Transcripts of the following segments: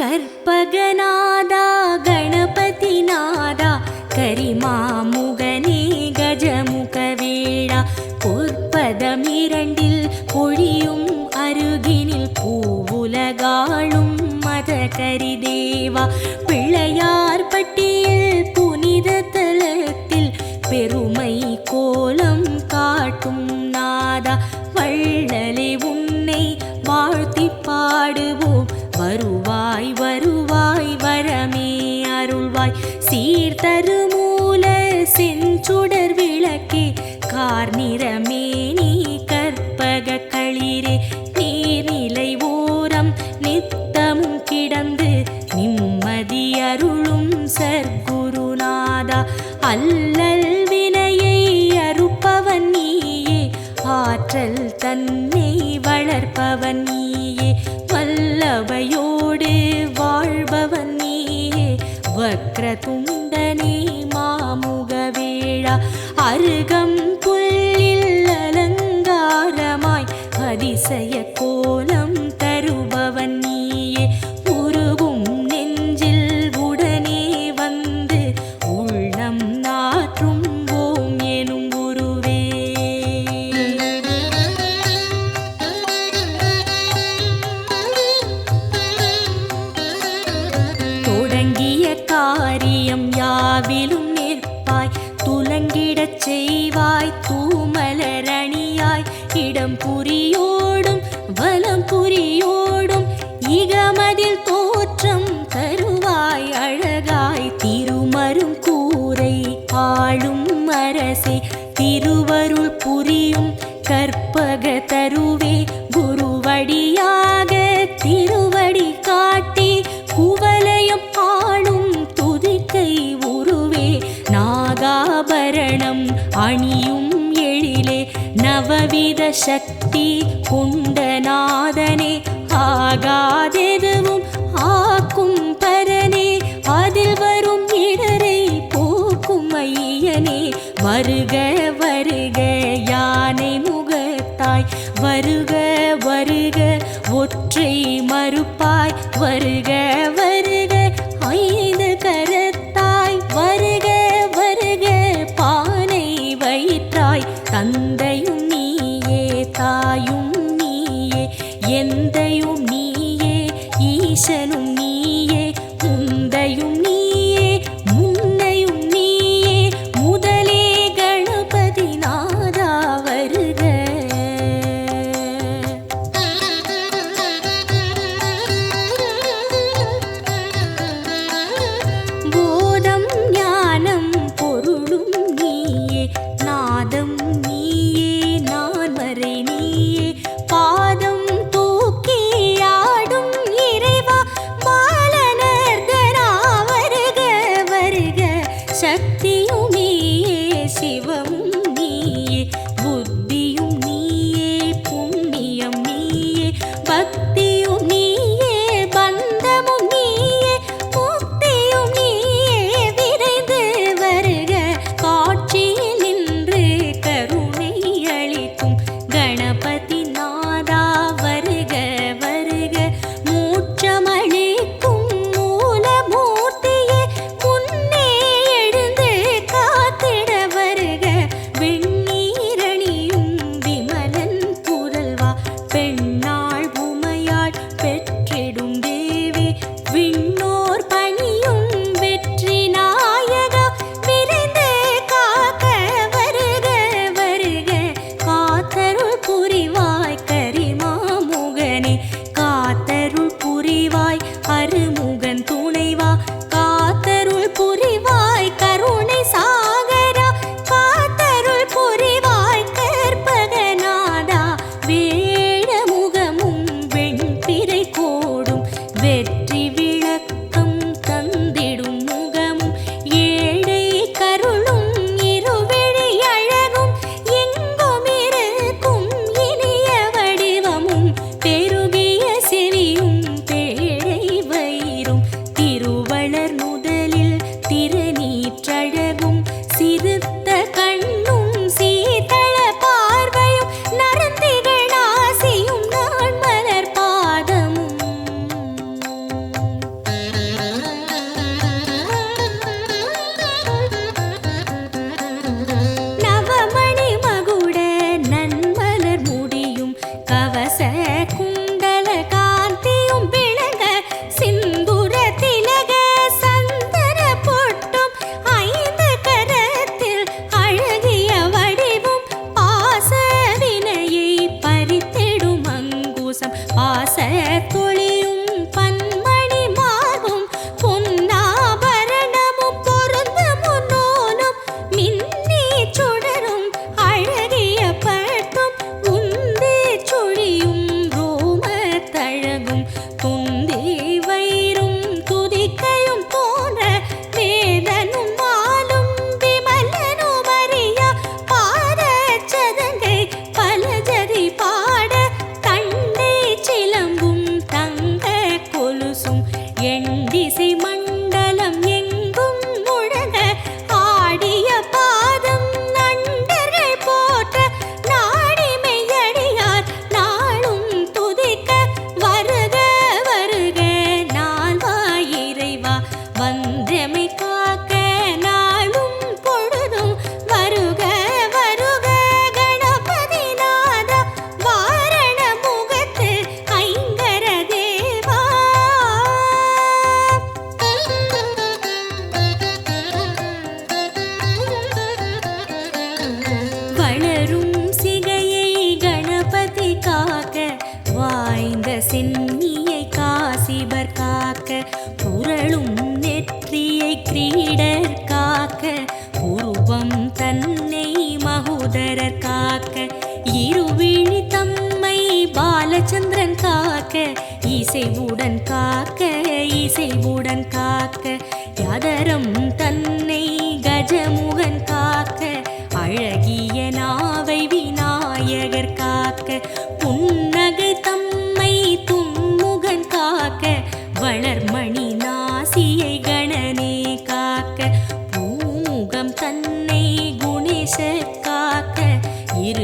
கற்பகநாதா கணபதிநாதா கரிமாமுகனே கஜமுகவேடா. பொற்பதமிரண்டில் பொழியும் அருகினில் பூவுலகாளும் மத கரிதேவா பிள்ளையா வருவாய் வருவாய் வரமே அருள்வாய். சீர்தருமூல செஞ்சுடர் விளக்கே கார் நிறமே நீ கற்பக களிரே. நீர்நிலை ஓரம் நித்தமும் கிடந்து நிம்மதி அருளும் சர்க்குருநாதா. அல்லல் வினையை அறுப்பவன் நீயே ஆற்றல் தன்னை வளர்ப்பவன் நீயே. சபையோடு வாழ்பவன் நீயே. வக்ர துண்டனே மாமுக வேளா அருகம் புல்லில் அலங்காரமாய். அதிசய கோலம் आगा en un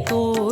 多。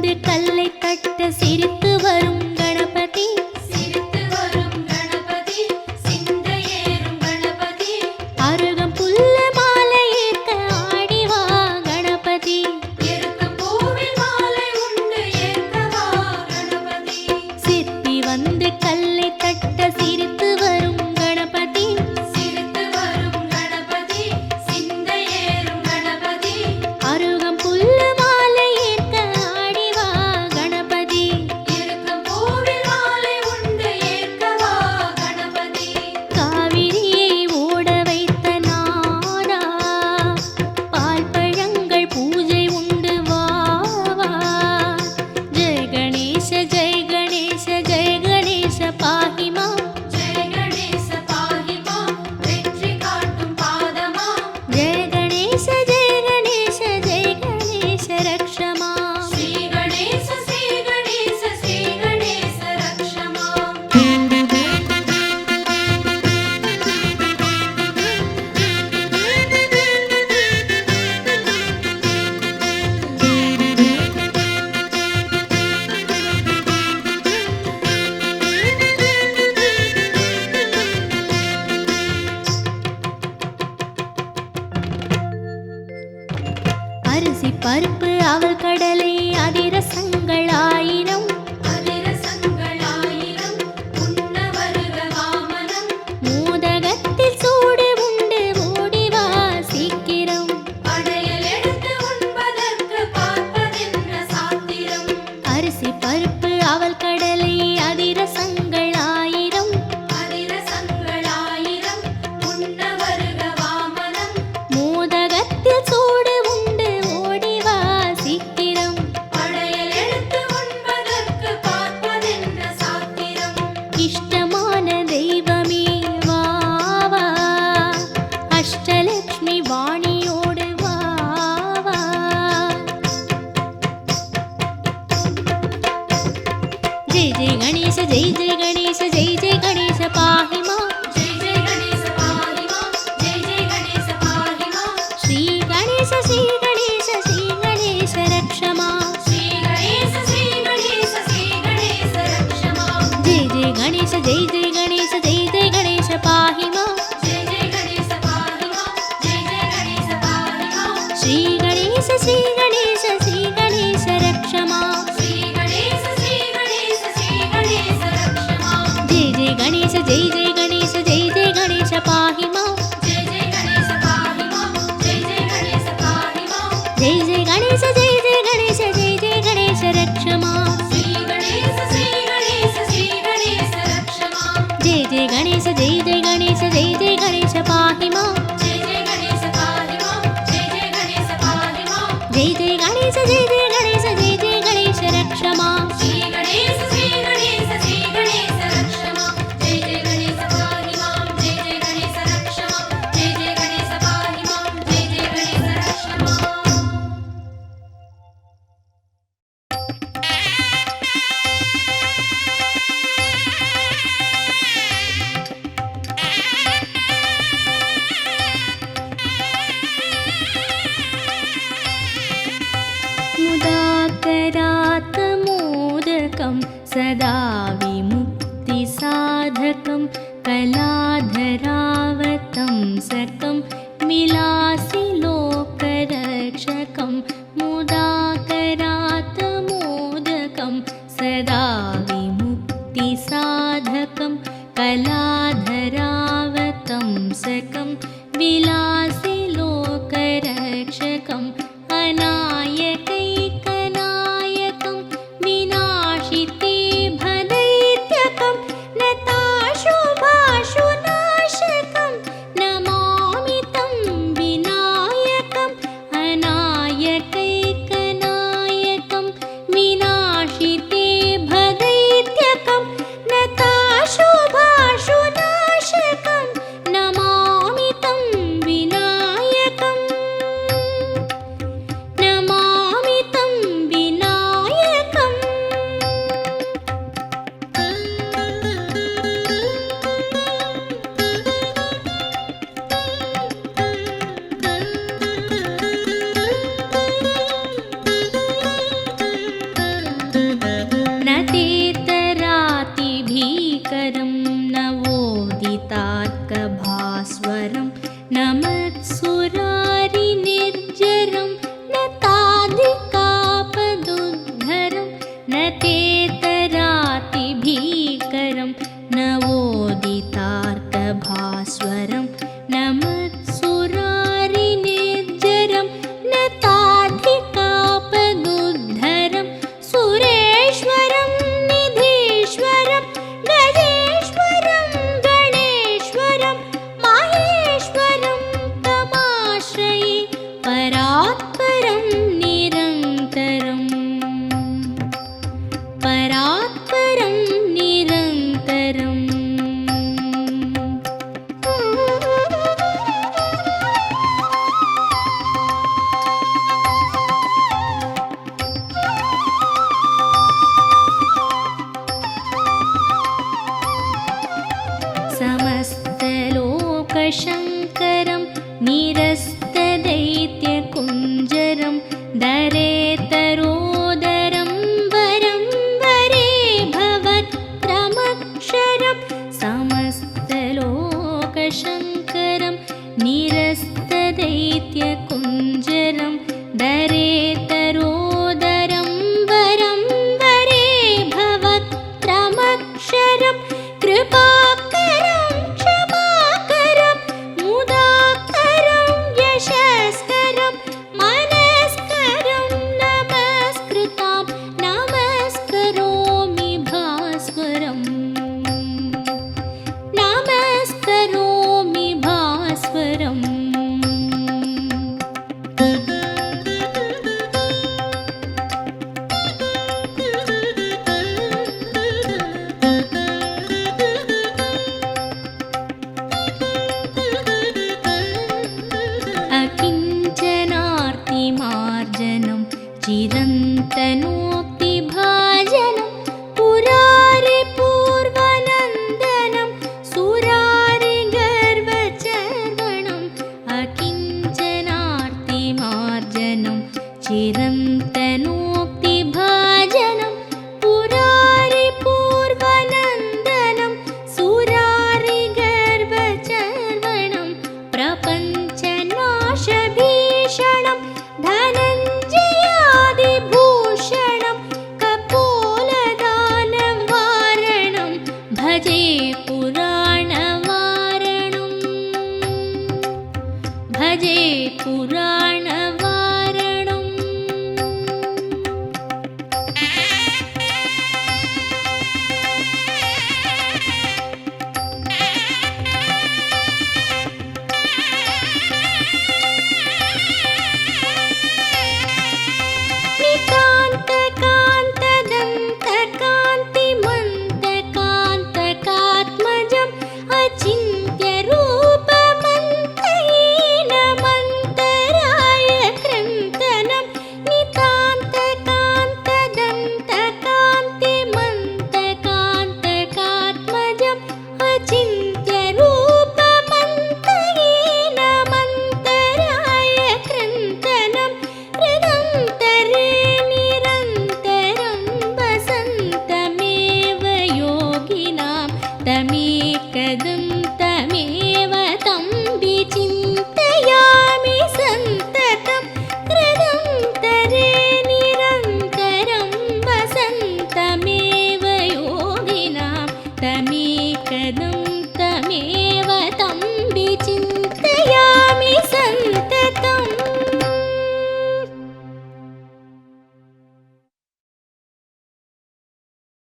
வந்து கல்லை தட்ட சிரித்து सदा विमुक्तिसाधकं कलाधरावतं सकं मिलासि चिरन्तनु